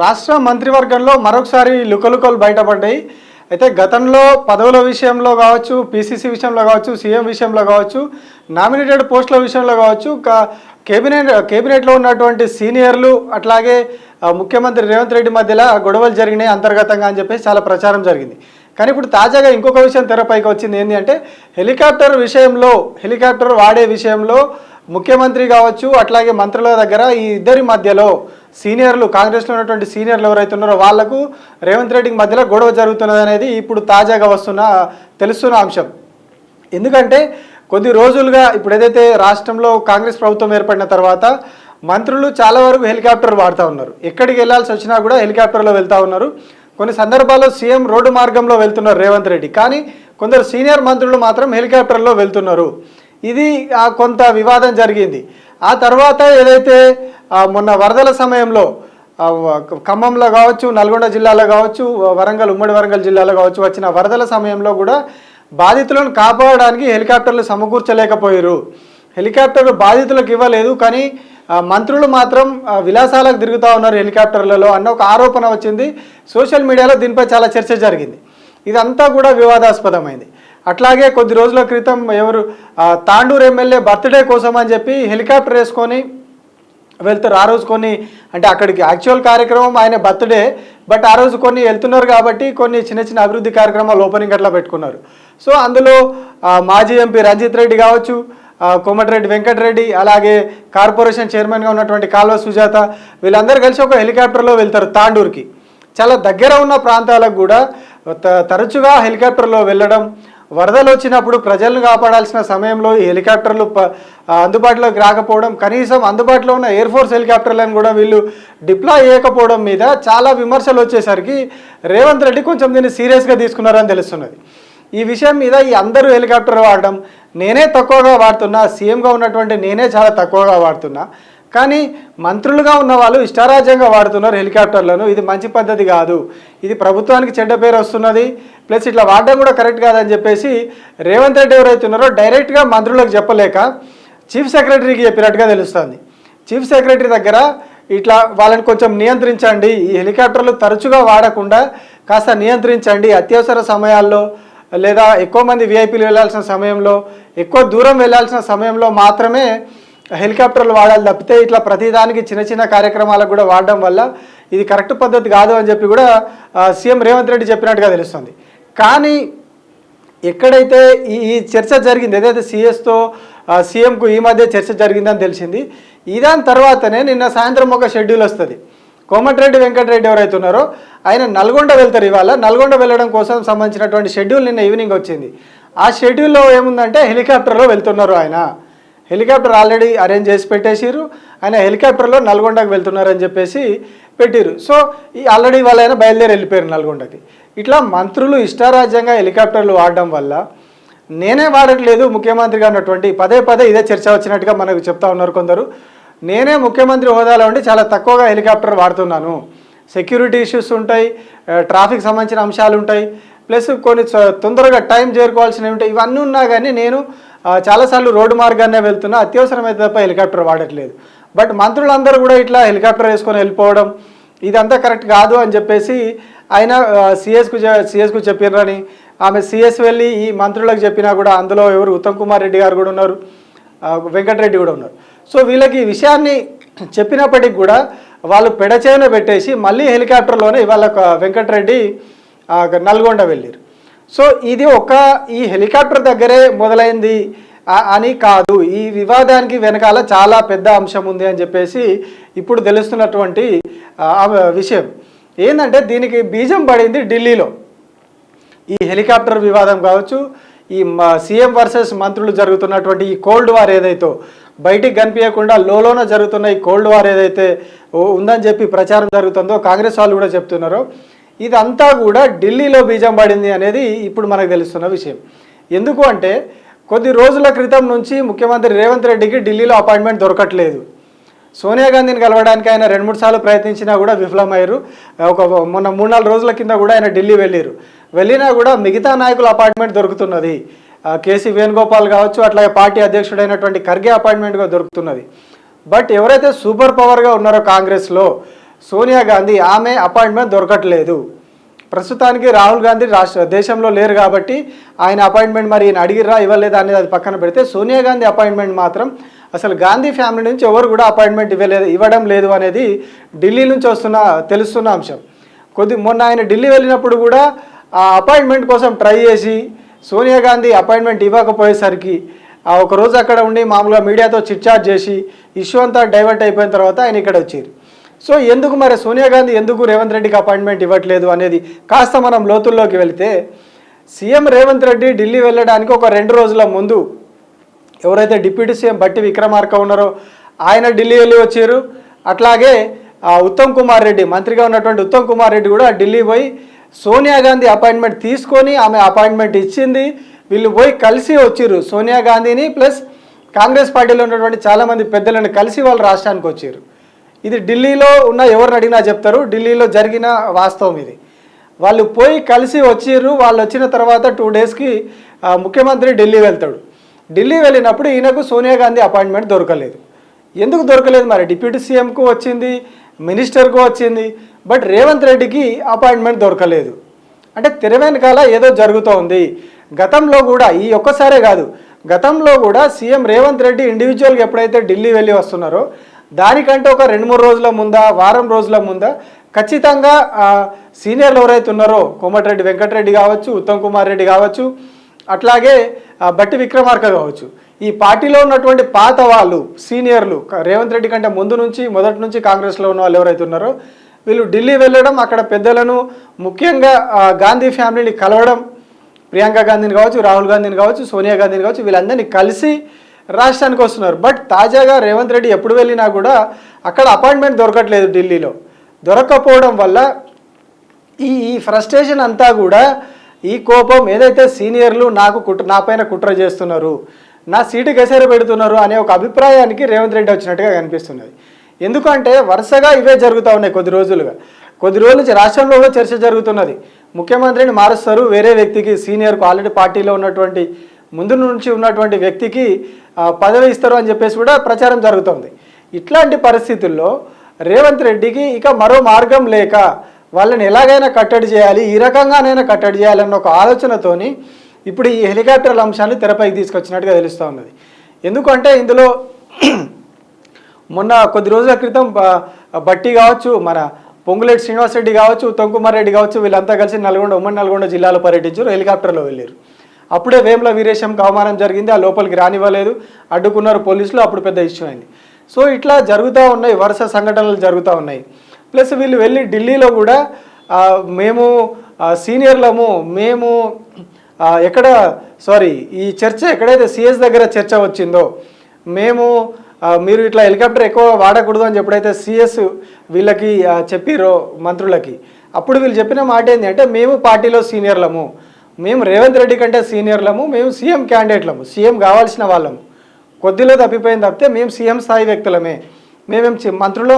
రాష్ట్ర మంత్రివర్గంలో మరొకసారి లుకలుకలు బయటపడ్డాయి. అయితే గతంలో పదవుల విషయంలో కావచ్చు పీసీసీ విషయంలో కావచ్చు సీఎం విషయంలో కావచ్చు నామినేటెడ్ పోస్టుల విషయంలో కావచ్చు కేబినెట్ కేబినెట్లో ఉన్నటువంటి సీనియర్లు అట్లాగే ముఖ్యమంత్రి రేవంత్ రెడ్డి మధ్యలో గొడవలు జరిగినాయి అంతర్గతంగా అని చెప్పేసి చాలా ప్రచారం జరిగింది. కానీ ఇప్పుడు తాజాగా ఇంకొక విషయం తెరపైకి వచ్చింది ఏంటి అంటే హెలికాప్టర్ విషయంలో హెలికాప్టర్ వాడే విషయంలో ముఖ్యమంత్రి కావచ్చు అట్లాగే మంత్రుల దగ్గర ఈ ఇద్దరి మధ్యలో సీనియర్లు కాంగ్రెస్లో ఉన్నటువంటి సీనియర్లు ఎవరైతే ఉన్నారో వాళ్ళకు రేవంత్ రెడ్డికి మధ్యలో గొడవ జరుగుతున్నది అనేది ఇప్పుడు తాజాగా వస్తున్న తెలుస్తున్న అంశం. ఎందుకంటే కొద్ది రోజులుగా ఇప్పుడు ఏదైతే రాష్ట్రంలో కాంగ్రెస్ ప్రభుత్వం ఏర్పడిన తర్వాత మంత్రులు చాలా వరకు హెలికాప్టర్ వాడుతూ ఉన్నారు. ఎక్కడికి వెళ్ళాల్సి వచ్చినా కూడా హెలికాప్టర్లో వెళ్తూ ఉన్నారు. కొన్ని సందర్భాల్లో సీఎం రోడ్డు మార్గంలో వెళ్తున్నారు రేవంత్ రెడ్డి. కానీ కొందరు సీనియర్ మంత్రులు మాత్రం హెలికాప్టర్లో వెళ్తున్నారు. ఇది ఆ, కొంత వివాదం జరిగింది. ఆ తర్వాత ఏదైతే మొన్న వరదల సమయంలో ఖమ్మంలో కావచ్చు నల్గొండ జిల్లాలో కావచ్చు వరంగల్ ఉమ్మడి వరంగల్ జిల్లాలో కావచ్చు వచ్చిన వరదల సమయంలో కూడా బాధితులను కాపాడడానికి హెలికాప్టర్లు సమకూర్చలేకపోయారు. హెలికాప్టర్లు బాధితులకు ఇవ్వలేదు కానీ మంత్రులు మాత్రం విలాసాలకు తిరుగుతూ ఉన్నారు హెలికాప్టర్లలో అన్న ఒక ఆరోపణ వచ్చింది. సోషల్ మీడియాలో దీనిపై చాలా చర్చ జరిగింది. ఇదంతా కూడా వివాదాస్పదమైంది. అట్లాగే కొద్ది రోజుల క్రితం ఎవరు తాండూరు ఎమ్మెల్యే బర్త్డే కోసం అని చెప్పి హెలికాప్టర్ వేసుకొని వెళ్తారు. ఆ రోజు కొన్ని అంటే అక్కడికి యాక్చువల్ కార్యక్రమం ఆయన బర్త్డే బట్ ఆ రోజు కొన్ని వెళ్తున్నారు కాబట్టి కొన్ని చిన్న చిన్న అభివృద్ధి కార్యక్రమాలు ఓపెనింగ్ అట్లా పెట్టుకున్నారు. సో అందులో మాజీ ఎంపీ రంజిత్ రెడ్డి కావచ్చు కోమటిరెడ్డి వెంకటరెడ్డి అలాగే కార్పొరేషన్ చైర్మన్గా ఉన్నటువంటి కాల్వ సుజాత వీళ్ళందరూ కలిసి ఒక హెలికాప్టర్లో వెళ్తారు తాండూరుకి. చాలా దగ్గర ఉన్న ప్రాంతాలకు కూడా త- తరచుగా హెలికాప్టర్లో వెళ్ళడం వరదలు వచ్చినప్పుడు ప్రజలను కాపాడాల్సిన సమయంలో ఈ హెలికాప్టర్లు అందుబాటులోకి రాకపోవడం కనీసం అందుబాటులో ఉన్న ఎయిర్ ఫోర్స్ హెలికాప్టర్లను కూడా వీళ్ళు డిప్లాయ్ చేయకపోవడం మీద చాలా విమర్శలు వచ్చేసరికి రేవంత్ రెడ్డి కొంచెం దీన్ని సీరియస్గా తీసుకున్నారని తెలుస్తున్నది. ఈ విషయం మీద ఈ అందరూ హెలికాప్టర్ వాడడం నేనే తక్కువగా వాడుతున్నా సీఎంగా ఉన్నటువంటి నేనే చాలా తక్కువగా వాడుతున్నా. కానీ మంత్రులుగా ఉన్న వాళ్ళు ఇష్టారాజ్యంగా వాడుతున్నారు హెలికాప్టర్లను. ఇది మంచి పద్ధతి కాదు. ఇది ప్రభుత్వానికి చెడ్డ పేరు వస్తున్నది. ప్లస్ ఇట్లా వాడడం కూడా కరెక్ట్ కాదని చెప్పేసి రేవంత్ రెడ్డి ఎవరైతే ఉన్నారో డైరెక్ట్గా మంత్రులకు చెప్పలేక చీఫ్ సెక్రటరీకి చెప్పినట్టుగా తెలుస్తుంది. చీఫ్ సెక్రటరీ దగ్గర ఇట్లా వాళ్ళని కొంచెం నియంత్రించండి. ఈ హెలికాప్టర్లు తరచుగా వాడకుండా కాస్త నియంత్రించండి. అత్యవసర సమయాల్లో లేదా ఎక్కువ మంది విఐపీలు వెళ్ళాల్సిన సమయంలో ఎక్కువ దూరం వెళ్ళాల్సిన సమయంలో మాత్రమే హెలికాప్టర్లు వాడాలి తప్పితే ఇట్లా ప్రతిదానికి చిన్న చిన్న కార్యక్రమాలకు కూడా వాడడం వల్ల ఇది కరెక్ట్ పద్ధతి కాదు అని చెప్పి కూడా సీఎం రేవంత్ రెడ్డి చెప్పినట్టుగా తెలుస్తుంది. కానీ ఎక్కడైతే ఈ చర్చ జరిగింది ఏదైతే సీఎస్తో సీఎంకు ఈ మధ్య చర్చ జరిగిందని తెలిసింది ఇదాని తర్వాతనే నిన్న సాయంత్రం ఒక షెడ్యూల్ వస్తుంది. కోమటిరెడ్డి వెంకటరెడ్డి ఎవరైతే ఉన్నారో ఆయన నల్గొండ వెళ్తారు ఇవాళ. నల్గొండ వెళ్ళడం కోసం సంబంధించినటువంటి షెడ్యూల్ నిన్న ఈవినింగ్ వచ్చింది. ఆ షెడ్యూల్లో ఏముందంటే హెలికాప్టర్లో వెళ్తున్నారు ఆయన. హెలికాప్టర్ ఆల్రెడీ అరేంజ్ చేసి పెట్టేసిరు ఆయన హెలికాప్టర్లో నల్గొండకు వెళ్తున్నారని చెప్పేసి పెట్టిరు సో ఈ ఆల్రెడీ వాళ్ళు ఆయన బయలుదేరి వెళ్ళిపోయారు నల్గొండకి. ఇట్లా మంత్రులు ఇష్టారాజ్యంగా హెలికాప్టర్లు వాడడం వల్ల నేనే వాడట్లేదు ముఖ్యమంత్రిగా ఉన్నటువంటి పదే పదే ఇదే చర్చ వచ్చినట్టుగా మనకు చెప్తా ఉన్నారు కొందరు. నేనే ముఖ్యమంత్రి హోదాలో ఉండి చాలా తక్కువగా హెలికాప్టర్ వాడుతున్నాను. సెక్యూరిటీ ఇష్యూస్ ఉంటాయి ట్రాఫిక్ సంబంధించిన అంశాలు ఉంటాయి. ప్లస్ కొన్ని తొందరగా టైం చేరుకోవాల్సినవి ఉంటాయి ఇవన్నీ ఉన్నా కానీ నేను చాలాసార్లు రోడ్డు మార్గాన్నే వెళ్తున్నా అత్యవసరమైతే తప్ప హెలికాప్టర్ వాడట్లేదు. బట్ మంత్రులందరూ కూడా ఇట్లా హెలికాప్టర్ వేసుకొని వెళ్ళిపోవడం ఇదంతా కరెక్ట్ కాదు అని చెప్పేసి ఆయన సిఎస్కు సిఎస్కు చెప్పినారని ఆమె సిఎస్ వెళ్ళి ఈ మంత్రులకు చెప్పినా కూడా అందులో ఎవరు ఉత్తమ్ కుమార్ రెడ్డి గారు కూడా ఉన్నారు వెంకటరెడ్డి కూడా ఉన్నారు. సో వీళ్ళకి ఈ విషయాన్ని చెప్పినప్పటికి కూడా వాళ్ళు పెడచేన పెట్టేసి మళ్ళీ హెలికాప్టర్లోనే ఇవాళ వెంకటరెడ్డి నల్గొండ వెళ్ళారు. సో ఇది ఒక ఈ హెలికాప్టర్ దగ్గరే మొదలైంది అని కాదు. ఈ వివాదానికి వెనకాల చాలా పెద్ద అంశం ఉంది అని చెప్పేసి ఇప్పుడు తెలుస్తున్నటువంటి విషయం. ఏంటంటే దీనికి బీజం పడింది ఢిల్లీలో. ఈ హెలికాప్టర్ వివాదం కావచ్చు ఈ సీఎం వర్సెస్ మంత్రులు జరుగుతున్నటువంటి ఈ కోల్డ్ వార్ ఏదైతే బయటికి కనిపించకుండా లోలోన జరుగుతున్న ఈ కోల్డ్ వార్ ఏదైతే ఉ- ఉందని చెప్పి ప్రచారం జరుగుతుందో కాంగ్రెస్ వాళ్ళు కూడా చెప్తున్నారో. ఇదంతా కూడా ఢిల్లీలో బీజం పడింది అనేది ఇప్పుడు మనకు తెలుస్తున్న విషయం. ఎందుకు అంటే కొద్ది రోజుల క్రితం నుంచి ముఖ్యమంత్రి రేవంత్ రెడ్డికి ఢిల్లీలో అపాయింట్మెంట్ దొరకట్లేదు. సోనియా గాంధీని కలవడానికి ఆయన రెండు మూడు సార్లు ప్రయత్నించినా కూడా విఫలమయ్యారు. ఒక మొన్న మూడు నాలుగు రోజుల కింద కూడా ఆయన ఢిల్లీ వెళ్ళారు. వెళ్ళినా కూడా మిగతా నాయకుల అపాయింట్మెంట్ దొరుకుతున్నది. కేసీ వేణుగోపాల్ కావచ్చు అట్లాగే పార్టీ అధ్యక్షుడైనటువంటి ఖర్గే అపాయింట్మెంట్గా దొరుకుతున్నది. బట్ ఎవరైతే సూపర్ పవర్గా ఉన్నారో కాంగ్రెస్లో సోనియా గాంధీ ఆమె అపాయింట్మెంట్ దొరకట్లేదు. ప్రస్తుతానికి రాహుల్ గాంధీ రాష్ట్ర దేశంలో లేరు కాబట్టి ఆయన అపాయింట్మెంట్ మరి ఈయన అడిగిరా ఇవ్వలేదా అనేది అది పక్కన పెడితే సోనియా గాంధీ అపాయింట్మెంట్ మాత్రం అసలు గాంధీ ఫ్యామిలీ నుంచి ఎవరు కూడా అపాయింట్మెంట్ ఇవ్వలేదు ఇవ్వడం లేదు అనేది ఢిల్లీ నుంచి వస్తున్న తెలుస్తున్న అంశం. కొద్ది మొన్న ఆయన ఢిల్లీ వెళ్ళినప్పుడు కూడా ఆ అపాయింట్మెంట్ కోసం ట్రై చేసి సోనియా గాంధీ అపాయింట్మెంట్ ఇవ్వకపోయేసరికి ఒకరోజు ఒక రోజు అక్కడ ఉండి మామూలుగా మీడియాతో చిట్చాట్ చేసి ఇష్యూ అంతా డైవర్ట్ అయిపోయిన తర్వాత ఆయన ఇక్కడ వచ్చారు సో ఎందుకు మరి సోనియా గాంధీ ఎందుకు రేవంత్ రెడ్డికి అపాయింట్మెంట్ ఇవ్వట్లేదు అనేది కాస్త మనం లోతుల్లోకి వెళితే సీఎం రేవంత్ రెడ్డి ఢిల్లీ వెళ్ళడానికి ఒక రెండు రోజుల ముందు ఎవరైతే డిప్యూటీ సీఎం బట్టి విక్రమార్క ఉన్నారో ఆయన ఢిల్లీ వెళ్ళి వచ్చారు. అట్లాగే ఉత్తమ్ కుమార్ రెడ్డి మంత్రిగా ఉన్నటువంటి ఉత్తమ్ కుమార్ రెడ్డి కూడా ఢిల్లీ పోయి సోనియా గాంధీ అపాయింట్మెంట్ తీసుకొని ఆమె అపాయింట్మెంట్ ఇచ్చింది. వీళ్ళు పోయి కలిసి వచ్చిర్రు సోనియా గాంధీని ప్లస్ కాంగ్రెస్ పార్టీలో ఉన్నటువంటి చాలామంది పెద్దలను కలిసి వాళ్ళు రాష్ట్రానికి వచ్చారు. ఇది ఢిల్లీలో ఉన్న ఎవరిని అడిగినా చెప్తారు. ఢిల్లీలో జరిగిన వాస్తవం ఇది. వాళ్ళు పోయి కలిసి వచ్చిర్రు. వాళ్ళు వచ్చిన తర్వాత టూ డేస్కి ముఖ్యమంత్రి ఢిల్లీ వెళ్తాడు. ఢిల్లీ వెళ్ళినప్పుడు ఈయనకు సోనియా గాంధీ అపాయింట్మెంట్ దొరకలేదు. ఎందుకు దొరకలేదు మరి? డిప్యూటీ సీఎంకు వచ్చింది మినిస్టర్కు వచ్చింది బట్ రేవంత్ రెడ్డికి అపాయింట్మెంట్ దొరకలేదు. అంటే తెర వెనకాల ఏదో జరుగుతోంది గతంలో కూడా ఈ ఒక్కసారే కాదు గతంలో కూడా సీఎం రేవంత్ రెడ్డి ఇండివిజువల్గా ఎప్పుడైతే ఢిల్లీ వెళ్ళి వస్తున్నారో దానికంటే ఒక రెండు మూడు రోజుల ముందా వారం రోజుల ముందా ఖచ్చితంగా సీనియర్లు ఎవరైతే ఉన్నారో కోమటిరెడ్డి వెంకటరెడ్డి కావచ్చు ఉత్తమ్ కుమార్ రెడ్డి కావచ్చు అట్లాగే బట్టి విక్రమార్క కావచ్చు. ఈ పార్టీలో ఉన్నటువంటి పాత వాళ్ళు సీనియర్లు రేవంత్ రెడ్డి కంటే ముందు నుంచి మొదటి నుంచి కాంగ్రెస్లో ఉన్న వాళ్ళు ఎవరైతే ఉన్నారో వీళ్ళు ఢిల్లీ వెళ్ళడం అక్కడ పెద్దలను ముఖ్యంగా గాంధీ ఫ్యామిలీని కలవడం ప్రియాంక గాంధీని కావచ్చు రాహుల్ గాంధీని కావచ్చు సోనియా గాంధీని కావచ్చు వీళ్ళందరినీ కలిసి రాష్ట్రానికి వస్తున్నారు. బట్ తాజాగా రేవంత్ రెడ్డి ఎప్పుడు వెళ్ళినా కూడా అక్కడ అపాయింట్మెంట్ దొరకట్లేదు ఢిల్లీలో. దొరకకపోవడం వల్ల ఈ ఈ ఫ్రస్ట్రేషన్ అంతా కూడా ఈ కోపం ఏదైతే సీనియర్లు నాకు కుట్ర నా పైన కుట్ర చేస్తున్నారు నా సీటు గసేర పెడుతున్నారు అనే ఒక అభిప్రాయానికి రేవంత్ రెడ్డి వచ్చినట్టుగా కనిపిస్తున్నది. ఎందుకంటే వరుసగా ఇవే జరుగుతూ ఉన్నాయి కొద్ది రోజులుగా. కొద్ది రోజుల నుంచి రాష్ట్రంలో చర్చ జరుగుతున్నది. ముఖ్యమంత్రిని మారుస్తారు వేరే వ్యక్తికి సీనియర్కు ఆల్రెడీ పార్టీలో ఉన్నటువంటి ముందు నుంచి ఉన్నటువంటి వ్యక్తికి పదవి ఇస్తారు అని చెప్పేసి కూడా ప్రచారం జరుగుతుంది. ఇట్లాంటి పరిస్థితుల్లో రేవంత్ రెడ్డికి ఇక మరో మార్గం లేక వాళ్ళని ఎలాగైనా కట్టడి చేయాలి ఈ రకంగానైనా కట్టడి చేయాలన్న ఒక ఆలోచనతోని ఇప్పుడు ఈ హెలికాప్టర్ల అంశాన్ని తెరపైకి తీసుకొచ్చినట్టుగా తెలుస్తూ ఉన్నది. ఎందుకంటే ఇందులో మొన్న కొద్ది రోజుల క్రితం బట్టి కావచ్చు మన పొంగులేటి శ్రీనివాసరెడ్డి కావచ్చు తొంకుమారెడ్డి కావచ్చు వీళ్ళంతా కలిసి నల్గొండ ఉమ్మడి నల్గొండ జిల్లాలో పర్యటించారు హెలికాప్టర్లో వెళ్ళారు. అప్పుడే వేముల వీరేశంకి అవమానం జరిగింది ఆ లోపలికి రానివ్వలేదు. అడ్డుకున్నారు పోలీసులు అప్పుడు పెద్ద ఇష్యూ అయింది. సో ఇట్లా జరుగుతూ ఉన్నాయి వరుస సంఘటనలు జరుగుతూ ఉన్నాయి. ప్లస్ వీళ్ళు వెళ్ళి ఢిల్లీలో కూడా మేము సీనియర్లము మేము ఎక్కడ సారీ ఈ చర్చ ఎక్కడైతే సిఎస్ దగ్గర చర్చ వచ్చిందో మేము మీరు ఇట్లా హెలికాప్టర్ ఎక్కువ వాడకూడదు అని ఎప్పుడైతే సిఎస్ వీళ్ళకి చెప్పిర్రో చెప్పిరో మంత్రులకి అప్పుడు వీళ్ళు చెప్పిన మాట ఏంటి అంటే మేము పార్టీలో సీనియర్లము. మేము రేవంత్ రెడ్డి కంటే సీనియర్లము మేము సీఎం క్యాండిడేట్లము సీఎం కావాల్సిన వాళ్ళము. కొద్దిలో తప్పిపోయింది తప్పితే మేము సీఎం స్థాయి వ్యక్తులమే. మేమేం చి- మంత్రుల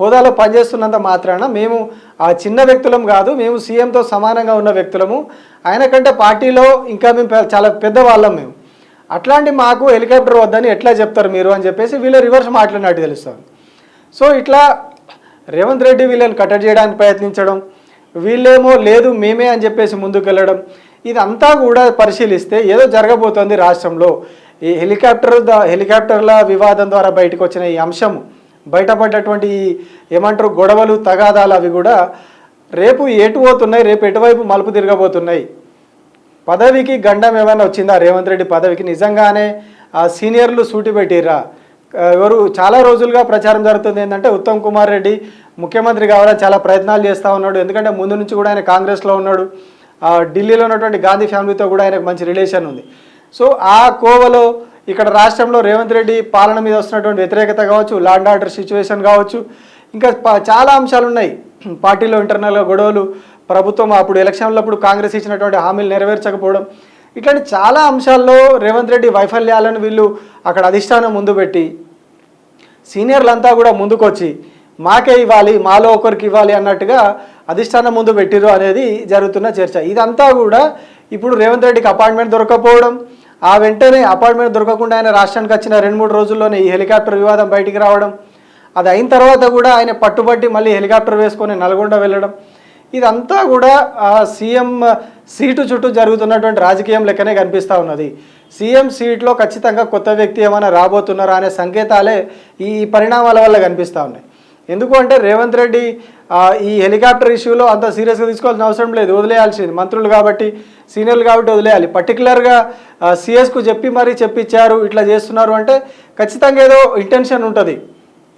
హోదాలో పనిచేస్తున్నంత మాత్రాన మేము ఆ చిన్న వ్యక్తులం కాదు మేము సీఎంతో సమానంగా ఉన్న వ్యక్తులము. ఆయన కంటే పార్టీలో ఇంకా మేము చాలా పెద్దవాళ్ళం మేము. అట్లాంటి మాకు హెలికాప్టర్ వద్దని ఎట్లా చెప్తారు మీరు అని చెప్పేసి వీళ్ళు రివర్స్ మాట్లాడినట్టు తెలుస్తుంది. సో ఇట్లా రేవంత్ రెడ్డి వీళ్ళని కట్టడి చేయడానికి ప్రయత్నించడం వీళ్ళేమో లేదు మేమే అని చెప్పేసి ముందుకు వెళ్ళడం ఇదంతా కూడా పరిశీలిస్తే ఏదో జరగబోతోంది రాష్ట్రంలో. ఈ హెలికాప్టర్ హెలికాప్టర్ల వివాదం ద్వారా బయటకు వచ్చిన ఈ అంశం బయటపడ్డటువంటి ఏమంటారు గొడవలు తగాదాలు అవి కూడా రేపు ఎటు పోతున్నాయి రేపు ఎటువైపు మలుపు తిరగబోతున్నాయి. పదవికి గండం ఏమైనా వచ్చిందా? రేవంత్ రెడ్డి పదవికి? నిజంగానే ఆ సీనియర్లు సూటి పెట్టిర్రా? ఎవరు చాలా రోజులుగా ప్రచారం జరుగుతుంది ఏంటంటే ఉత్తమ్ కుమార్ రెడ్డి ముఖ్యమంత్రి కావాలని చాలా ప్రయత్నాలు చేస్తూ ఉన్నాడు. ఎందుకంటే ముందు నుంచి కూడా ఆయన కాంగ్రెస్లో ఉన్నాడు. ఢిల్లీలో ఉన్నటువంటి గాంధీ ఫ్యామిలీతో కూడా ఆయనకు మంచి రిలేషన్ ఉంది. సో ఆ కోవలో ఇక్కడ రాష్ట్రంలో రేవంత్ రెడ్డి పాలన మీద వస్తున్నటువంటి వ్యతిరేకత కావచ్చు లాండ్ ఆర్డర్ సిచ్యువేషన్ కావచ్చు ఇంకా చాలా అంశాలు ఉన్నాయి. పార్టీలో ఇంటర్నల్గా గొడవలు ప్రభుత్వం అప్పుడు ఎలక్షన్లప్పుడు కాంగ్రెస్ ఇచ్చినటువంటి హామీలు నెరవేర్చకపోవడం ఇట్లాంటి చాలా అంశాల్లో రేవంత్ రెడ్డి వైఫల్యాలను వీళ్ళు అక్కడ అధిష్టానం ముందు పెట్టి సీనియర్లంతా కూడా ముందుకొచ్చి మాకే ఇవ్వాలి మాలో ఒకరికి ఇవ్వాలి అన్నట్టుగా అధిష్టానం ముందు పెట్టిరు అనేది జరుగుతున్న చర్చ. ఇదంతా కూడా ఇప్పుడు రేవంత్ రెడ్డికి అపాయింట్మెంట్ దొరకకపోవడం ఆ వెంటనే అపాయింట్మెంట్ దొరకకుండా ఆయన రాష్ట్రానికి వచ్చిన రెండు మూడు రోజుల్లోనే ఈ హెలికాప్టర్ వివాదం బయటికి రావడం అది అయిన తర్వాత కూడా ఆయన పట్టుబట్టి మళ్ళీ హెలికాప్టర్ వేసుకొని నల్గొండ వెళ్ళడం. ఇదంతా కూడా ఆ సీఎం సీటు చుట్టూ జరుగుతున్నటువంటి రాజకీయం లెక్కనే కనిపిస్తూ ఉన్నది. సీఎం సీట్లో ఖచ్చితంగా కొత్త వ్యక్తి ఏమైనా రాబోతున్నారా అనే సంకేతాలే ఈ పరిణామాల వల్ల కనిపిస్తూ ఉన్నాయి. ఎందుకు అంటే రేవంత్ రెడ్డి ఈ హెలికాప్టర్ ఇష్యూలో అంత సీరియస్గా తీసుకోవాల్సిన అవసరం లేదు వదిలేయాల్సింది. మంత్రులు కాబట్టి సీనియర్లు కాబట్టి వదిలేయాలి. పర్టికులర్గా సిఎస్కు చెప్పి మరీ చెప్పించారు ఇట్లా చేస్తున్నారు అంటే ఖచ్చితంగా ఏదో ఇంటెన్షన్ ఉంటుంది.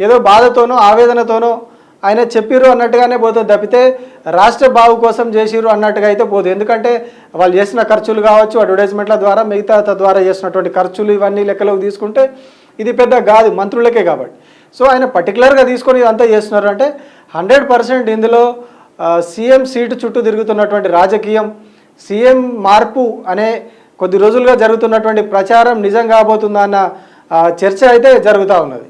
ఏదో బాధతోనో ఆవేదనతోనో ఆయన చెప్పిర్రు అన్నట్టుగానే పోతుంది తప్పితే రాష్ట్ర బావు కోసం చేసిర్రు అన్నట్టుగా అయితే పోదు. ఎందుకంటే వాళ్ళు చేసిన ఖర్చులు కావచ్చు అడ్వర్టైజ్మెంట్ల ద్వారా మిగతా ద్వారా చేసినటువంటి ఖర్చులు ఇవన్నీ లెక్కలోకి తీసుకుంటే ఇది పెద్ద కాదు మంత్రులకే కాబట్టి. సో ఆయన పర్టికులర్గా తీసుకొని ఇదంతా చేస్తున్నారు. అంటే హండ్రెడ్ పర్సెంట్ ఇందులో సీఎం సీటు చుట్టూ తిరుగుతున్నటువంటి రాజకీయం సీఎం మార్పు అనే కొద్ది రోజులుగా జరుగుతున్నటువంటి ప్రచారం నిజం కాబోతుందా అన్న చర్చ అయితే జరుగుతూ ఉన్నది.